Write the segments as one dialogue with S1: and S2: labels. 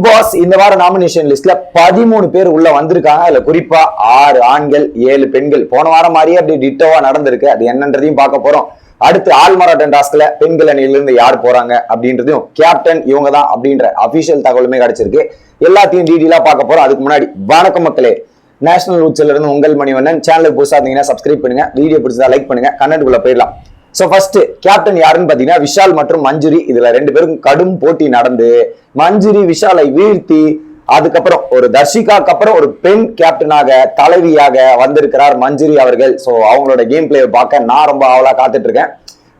S1: Big pass இந்த வார nomination லிஸ்ட்ல பதிமூணு பேர் உள்ள வந்திருக்காங்க. அதுல குறிப்பா ஆறு ஆண்கள் ஏழு பெண்கள். போன வாரம் மாதிரியே அப்படி டிட்டோவா நடந்திருக்கு. அது என்னன்றதையும் பார்க்க போறோம். அடுத்து ஆல்மராட்டன் டாஸ்க்ல பெண்கள் அணியிலிருந்து யார் போறாங்க அப்படின்றதையும் கேப்டன் இவங்க தான் அப்படின்ற அபிஷியல் தகவலுமே கிடைச்சிருக்கு. எல்லாத்தையும் டீடெயிலா பார்க்க போறோம். அதுக்கு முன்னாடி வணக்கம் மக்களே. நேஷனல் ரூட்ஸ்ல இருந்து உங்கள் மணிவண்ணன். சேனலுக்கு புதுசா இருந்தீங்கன்னா சப்ஸ்கிரைப் பண்ணுங்க. வீடியோ பிடிச்சதா லைக் பண்ணுங்க. கண்டென்ட்குள்ள போயிடலாம். சோ ஃபர்ஸ்ட் கேப்டன் யாருன்னு பாத்தீங்கன்னா விஷால் மற்றும் மஞ்சுரி. இதுல ரெண்டு பேரும் கடும் போட்டி நடந்து மஞ்சுரி விஷாலை வீழ்த்தி அதுக்கப்புறம் ஒரு தர்ஷிகாக்கு அப்புறம் ஒரு பெண் கேப்டனாக தலைவியாக வந்திருக்கிறார் மஞ்சுரி அவர்கள். சோ அவங்களோட கேம் பிளேயை பார்க்க நான் ரொம்ப ஆவலா காத்துட்டு இருக்கேன்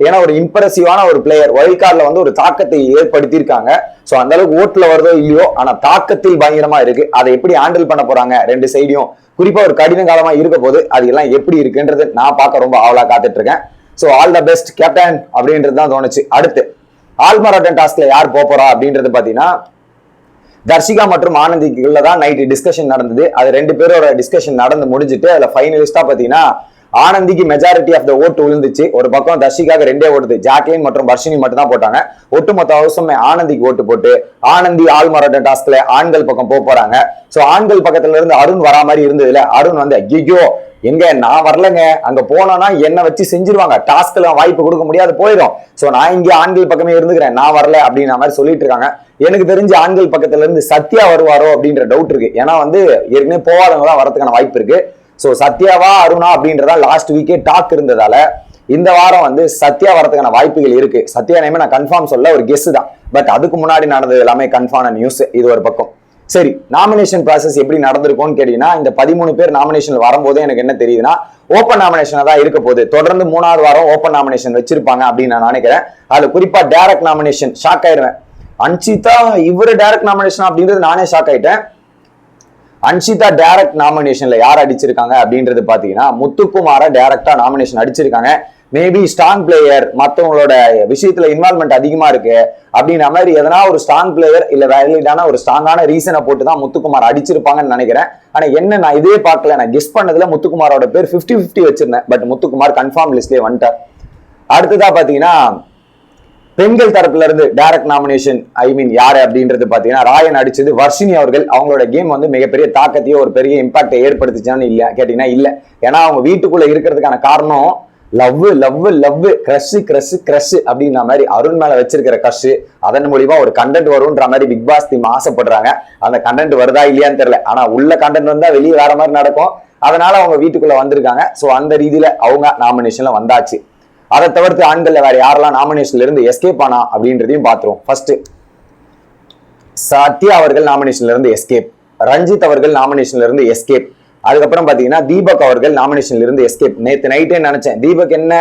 S1: ஏன்னா ஒரு இம்ப்ரெசிவான ஒரு பிளேயர் வைல்ட் கார்டில் வந்து ஒரு தாக்கத்தை ஏற்படுத்தியிருக்காங்க. ஸோ அந்த அளவுக்கு ஓட்டுல வருதோ இல்லையோ ஆனா தாக்கத்தில் பயங்கரமா இருக்கு. அதை எப்படி ஹேண்டில் பண்ண போறாங்க ரெண்டு சைடையும் குறிப்பா ஒரு கடின காலமா இருக்க போது அது எல்லாம் எப்படி இருக்குன்றது நான் பார்க்க ரொம்ப அவளா காத்துட்டு இருக்கேன் so all the best captain அப்படின்றது தான் தோணுச்சு. அடுத்து ஆல்மராட்டன் டாஸ்க்ல யார் போறா அப்படின்றது பாத்தீங்கன்னா தர்ஷிகா மற்றும் ஆனந்திக்குள்ள தான் நைட்டு டிஸ்கஷன் நடந்தது. அது ரெண்டு பேரோட டிஸ்கஷன் நடந்து முடிஞ்சிட்டு அதில் ஃபைனலிஸ்டா பார்த்தீங்கன்னா ஆனந்திக்கு மெஜாரிட்டி ஆஃப் த ஓட்டு விழுந்துச்சு. ஒரு பக்கம் தர்ஷிகாக்கு ரெண்டே ஓடுது ஜாக்லின் மற்றும் வர்ஷினி மட்டும் தான் போட்டாங்க. ஒட்டுமொத்த அவசரமே ஆனந்திக்கு ஓட்டு போட்டு ஆனந்தி ஆல் டாஸ்க்ல ஆண்கள் பக்கம் போக போறாங்க. ஸோ ஆண்கள் பக்கத்துல இருந்து அருண் வரா மாதிரி இருந்ததுல அருண் வந்து ஐயோ எங்க நான் வரலங்க. அங்க போனோம்னா என்ன வச்சு செஞ்சிருவாங்க. டாஸ்க்ல வாய்ப்பு கொடுக்க முடியாது போயிடும். சோ நான் இங்கே ஆண்கள் பக்கமே இருந்துக்கிறேன். நான் வரல அப்படின்ற மாதிரி சொல்லிட்டு இருக்காங்க. எனக்கு தெரிஞ்சு ஆண்கள் பக்கத்துல இருந்து சத்யா வருவாரோ அப்படின்ற டவுட் இருக்கு. ஏன்னா வந்து ஏற்கனவே போகாதவங்க தான் வரதுக்கான வாய்ப்பு இருக்கு. சோ சத்யாவா அருணா அப்படின்றதா லாஸ்ட் வீக்கே டாக் இருந்ததால இந்த வாரம் வந்து சத்யா வரதுக்கான வாய்ப்புகள் இருக்கு. சத்யா நேமே நான் கன்ஃபார்ம் சொல்ல ஒரு கெஸ் தான். பட் அதுக்கு முன்னாடி நடந்தது எல்லாமே கன்ஃபார்ம் நியூஸ் இது ஒரு பக்கம். சரி நாமினேஷன் ப்ராசஸ் எப்படி நடந்திருக்கும்னு கேட்டீங்கன்னா இந்த பதிமூணு பேர் நாமினேஷன் வரும்போதே எனக்கு என்ன தெரியுதுன்னா ஓப்பன் நாமினேஷனாக தான் இருக்க போகுது. தொடர்ந்து மூணாவது வாரம் ஓப்பன் நாமினேஷன் வச்சிருப்பாங்க அப்படின்னு நான் நினைக்கிறேன். அதுல குறிப்பா டேரக்ட் நாமினேஷன் ஷாக் ஆயிடுவேன் அன்சிதா இவரு டேரக்ட் நாமினேஷன் அப்படின்றது நானே ஷாக் ஆயிட்டேன். அன்ஷிதா டேரக்ட் நாமினேஷன்ல யார் அடிச்சிருக்காங்க அப்படின்றது பாத்தீங்கன்னா முத்துக்குமார டேரக்டா நாமினேஷன் அடிச்சிருக்காங்க. மேபி ஸ்ட்ராங் பிளேயர் மற்றவங்களோட விஷயத்துல இன்வால்மெண்ட் அதிகமா இருக்கு. அப்படின்ற மாதிரி எதனா ஒரு ஸ்ட்ராங் பிளேயர் இல்ல வேலிடான ஒரு ஸ்ட்ராங்கான ரீசனை போட்டு தான் முத்துக்குமார் அடிச்சிருப்பாங்கன்னு நினைக்கிறேன். ஆனா என்ன நான் இதே பார்க்கல நான் கெஸ் பண்ணதுல முத்துக்குமாரோட பேர் 50 50 வச்சிருந்தேன். பட் முத்துக்குமார் கன்ஃபார்ம் லிஸ்ட்லயே வந்துட்டார். அடுத்ததா பாத்தீங்கன்னா பெண்கள் தரப்புல இருந்து டைரக்ட் நாமினேஷன் ஐ மீன் யாரு அப்படின்றது பாத்தீங்கன்னா ராயன் அடிச்சது வர்ஷினி அவர்கள். அவங்களோட கேம் வந்து மிகப்பெரிய தாக்கத்தையோ ஒரு பெரிய இம்பாக்டை ஏற்படுத்துச்சான்னு இல்ல கேட்டீங்கன்னா இல்ல. ஏன்னா அவங்க வீட்டுக்குள்ள இருக்கிறதுக்கான காரணம் love love love crush crush crush அப்படின்ற மாதிரி அருண் மேல வச்சிருக்கிற கிரஷ் அதன் மூலியமா ஒரு கண்டென்ட் வரும்ன்ற மாதிரி பிக் பாஸ் தீம் ஆசைப்படுறாங்க. அந்த கண்டென்ட் வருதா இல்லையான்னு தெரியல. ஆனா உள்ள கண்டென்ட் வந்தா வெளியே வேற மாதிரி நடக்கும். அதனால அவங்க வீட்டுக்குள்ள வந்திருக்காங்க. சோ அந்த ரீதியில அவங்க நாமினேஷன்ல வந்தாச்சு. அதை தவிர்த்து ஆண்கள்ல வேற யாரெல்லாம் நாமினேஷன்ல இருந்து எஸ்கேப் ஆனா அப்படின்றதையும் பாத்துருவோம் ஃபர்ஸ்ட் சத்யா அவர்கள் நாமினேஷன்ல இருந்து எஸ்கேப் ரஞ்சித் அவர்கள் நாமினேஷன்ல இருந்து எஸ்கேப் அதுக்கப்புறம் பார்த்தீங்கன்னா தீபக் அவர்கள் நாமினேஷன்ல இருந்து எஸ்கேப் நேற்று நைட்டே நினைச்சேன். தீபக் என்ன?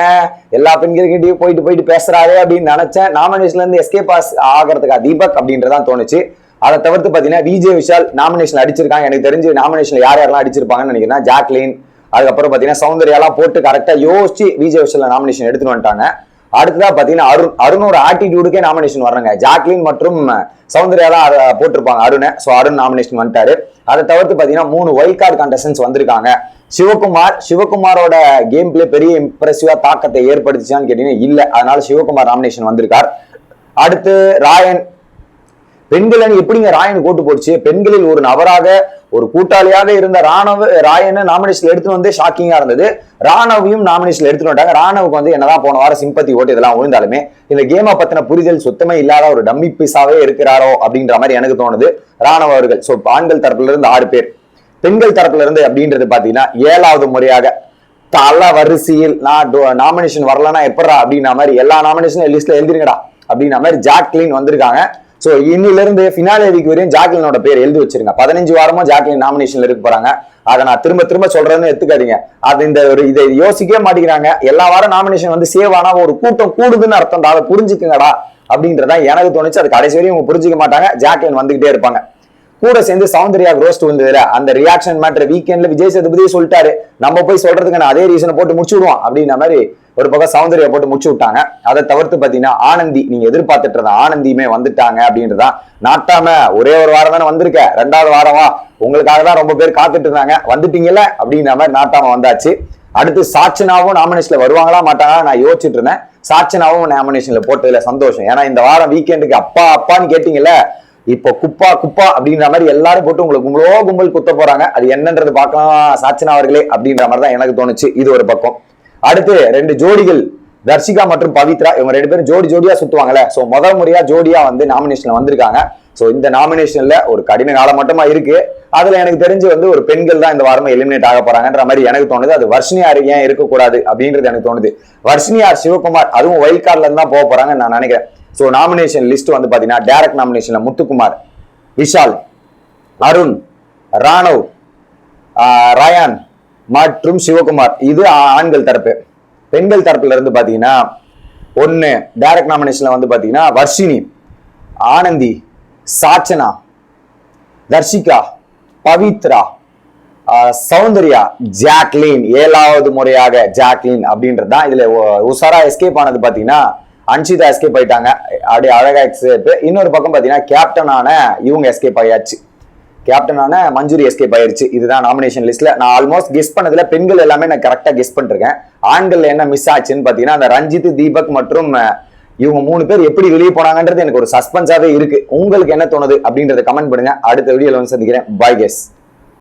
S1: எல்லா பெண்கள்கிட்டயும் போயிட்டு போயிட்டு பேசுறாரு அப்படின்னு நினைச்சேன். நாமினேஷன்ல இருந்து எஸ்கேப் ஆகிறதுக்கா தீபக் அப்படின்றதான் தோணுச்சு. அதை தவிர்த்து பார்த்தீங்கன்னா விஜய் விஷால் நாமினேஷன் அடிச்சிருக்காங்க. எனக்கு தெரிஞ்சு நாமினேஷன்ல யார் யாரெல்லாம் அடிச்சிருப்பாங்கன்னு நினைக்கிறேன் ஜாக்லின் அதுக்கப்புறம் பார்த்தீங்கன்னா சௌந்தர்யாலாம் போட்டு கரெக்டாக யோசிச்சு விஜய் விஷால் நாமினேஷன் எடுத்துட்டு வந்துட்டாங்க. அடுத்ததா பாத்தீங்கன்னா அருண் அருணோட ஆட்டிடியூடுக்கே நாமினேஷன் வர்றாங்க. ஜாக்லின் மற்றும் சௌந்தர்யா தான் அதை போட்டிருப்பாங்க அருணை. ஸோ அருண் நாமினேஷன் வந்துட்டாரு. அதை தவிர்த்து பாத்தீங்கன்னா மூணு வைல்ட் கார்டு கண்டஸ்டன்ஸ் வந்திருக்காங்க. சிவகுமார் சிவகுமாரோட கேம் பிளே பெரிய இம்ப்ரெசிவா தாக்கத்தை ஏற்படுத்திச்சான்னு கேட்டீங்கன்னா இல்ல. அதனால சிவகுமார் நாமினேஷன் வந்திருக்கார். அடுத்து ராயன். பெண்கள் அணி எப்படிங்க ராயன் கூட்டு போடுச்சு? பெண்களில் ஒரு நபராக ஒரு கூட்டாளியாக இருந்த ராணவ ராயனை நாமினேஷன் எடுத்து வந்து ஷாக்கிங்கா இருந்தது. ராணவையும் நாமினேஷன்ல எடுத்துட்டு வந்தாங்க ராணவுக்கு வந்து என்னதான் போன வாரம் சிம்பத்தி ஓட்டு இதெல்லாம் விழுந்தாலுமே இந்த கேமை பத்தின புரிதல் சுத்தமே இல்லாத ஒரு டம்மி பீஸாவே இருக்கிறாரோ அப்படின்ற மாதிரி எனக்கு தோணுது. ராணவ அவர்கள் ஸோ ஆண்கள் தரப்புல இருந்து ஆறு பேர். பெண்கள் தரப்புல இருந்து அப்படின்றது பாத்தீங்கன்னா ஏழாவது முறையாக தல வரிசையில் நான் நாமினேஷன் வரலன்னா எப்படா அப்படின்ற மாதிரி எல்லா நாமினேஷனும் லிஸ்ட்ல எழுதிருங்கடா அப்படின்ற மாதிரி ஜாக்லின் வந்திருக்காங்க. சோ இன்னில இருந்து ஃபினாலே வீக் வரையும் ஜாக்லினோட பேர் எழுதி வச்சிருங்க. பதினஞ்சு வாரமா ஜாக்லின் நாமினேஷன்ல இருக்க போறாங்க. அதை நான் திரும்ப திரும்ப சொல்றேன்னு எடுத்துக்காதீங்க. அது இந்த ஒரு இதை யோசிக்கவே மாட்டேங்கிறாங்க. எல்லா வாரம் நாமினேஷன் வந்து சேவ் ஆனா ஒரு கூட்டம் கூடுதுன்னு அர்த்தம். அதை புரிஞ்சுக்குங்கடா அப்படின்றதா எனக்கு தோணுச்சு. அது கடைசி வரையும் இவங்க புரிஞ்சுக்க மாட்டாங்க. ஜாக்லின் வந்துகிட்டே இருப்பாங்க. கூட சேர்ந்து சௌந்தர்யா ரோஸ்ட் வந்ததுல அந்த ரியாக்ஷன் மேட்டர் வீக்கெண்ட்ல விஜய் சேதுபதியே சொல்லிட்டாரு. நம்ம போய் சொல்றதுக்கு நான் அதே ரீசனை போட்டு முடிச்சுடுவோம் அப்படின்ற மாதிரி ஒரு பக்கம் சௌந்தர்யா போட்டு முடிச்சு விட்டாங்க. அதை தவிர்த்து பாத்தீங்கன்னா ஆனந்தி நீங்க எதிர்பார்த்துட்டு இருந்த ஆனந்தியுமே வந்துட்டாங்க அப்படின்றதான் நாட்டாம ஒரே ஒரு வாரம் தானே வந்திருக்க. ரெண்டாவது வாரமா உங்களுக்காக தான் ரொம்ப பேர் காத்துட்டு இருந்தாங்க வந்துட்டீங்கல்ல? அப்படின்ற மாதிரி நாட்டாம வந்தாச்சு. அடுத்து சாட்சனாவும் நாமினேஷன்ல வருவாங்களா மாட்டாங்களா நான் யோசிச்சுட்டு இருந்தேன் சாட்சனாவும் நாமினேஷன்ல போட்டதுல சந்தோஷம். ஏன்னா இந்த வாரம் வீக்கெண்டுக்கு அப்பா அப்பான்னு கேட்டீங்கல்ல? இப்போ குப்பா குப்பா அப்படின்ற மாதிரி எல்லாரும் போட்டு உங்களுக்கு கும்பலோ கும்பல் குத்த போறாங்க. அது என்னன்றது பார்க்கலாம் சாச்சனா அவர்களே அப்படின்ற மாதிரி தான் எனக்கு தோணுச்சு. இது ஒரு பக்கம். அடுத்து ரெண்டு ஜோடிகள் தர்ஷிகா மற்றும் பவித்ரா இவங்க ரெண்டு பேரும் ஜோடி ஜோடியா சுத்துவாங்கல்ல. சோ முதல் முறையா ஜோடியா வந்து நாமினேஷன்ல வந்திருக்காங்க. சோ இந்த நாமினேஷன்ல ஒரு கடின காலம் மட்டுமா இருக்கு? அதுல எனக்கு தெரிஞ்சு வந்து ஒரு பெண்கள் தான் இந்த வாரமே எலிமினேட் ஆக போறாங்கன்ற மாதிரி எனக்கு தோணுது. அது வர்ஷினியார் ஏன் இருக்கக்கூடாது அப்படின்றது எனக்கு தோணுது. வர்ஷினியார் சிவகுமார் அதுவும் வைல்ட் கார்ட்ல இருந்து தான் போக போறாங்கன்னு நான் நினைக்கிறேன். சோ நாமினேஷன் லிஸ்ட் வந்து பாத்தீங்கன்னா டேரக்ட் நாமினேஷன்ல முத்துக்குமார் விஷால் அருண் ராணவ் ராயான் ரயான் மற்றும் சிவகுமார். இது ஆண்கள் தரப்பு. பெண்கள் தரப்புல இருந்து பாத்தீங்கன்னா ஒன்று டைரக்ட் நாமினேஷன்ல வந்து பாத்தீங்கன்னா வர்ஷினி ஆனந்தி சாச்சனா தர்ஷிகா பவித்ரா சௌந்தர்யா ஜாக்லின். ஏழாவது முறையாக ஜாக்லின் அப்படின்றது தான். இதுல உசாரா உஷாரா எஸ்கேப் ஆனது பாத்தீங்கன்னா அன்ஷிதா எஸ்கேப் ஆயிட்டாங்க. அப்படியே அழகா எஸ்கேப் இன்னொரு பக்கம் பாத்தீங்கன்னா கேப்டனான இவங்க எஸ்கேப் ஆயாச்சு. கேப்டனான மஞ்சூரி எஸ்கேப் ஆயிருச்சு. இதுதான் நாமினேஷன் லிஸ்ட்ல நான் ஆல்மோஸ்ட் கெஸ் பண்ணதுல பெண்கள் எல்லாமே நான் கரெக்டா கெஸ் பண்ணிருக்கேன். ஆண்கள் என்ன மிஸ் ஆச்சுன்னு பாத்தீங்கன்னா அந்த ரஞ்சித் தீபக் மற்றும் இவங்க மூணு பேர் எப்படி வெளியே போனாங்கன்றது எனக்கு ஒரு சஸ்பென்ஸாவே இருக்கு. உங்களுக்கு என்ன தோணுது அப்படின்றத கமெண்ட் பண்ணுங்க. அடுத்த வீடியோல வந்து சந்திக்கிறேன். பாய் கெஸ்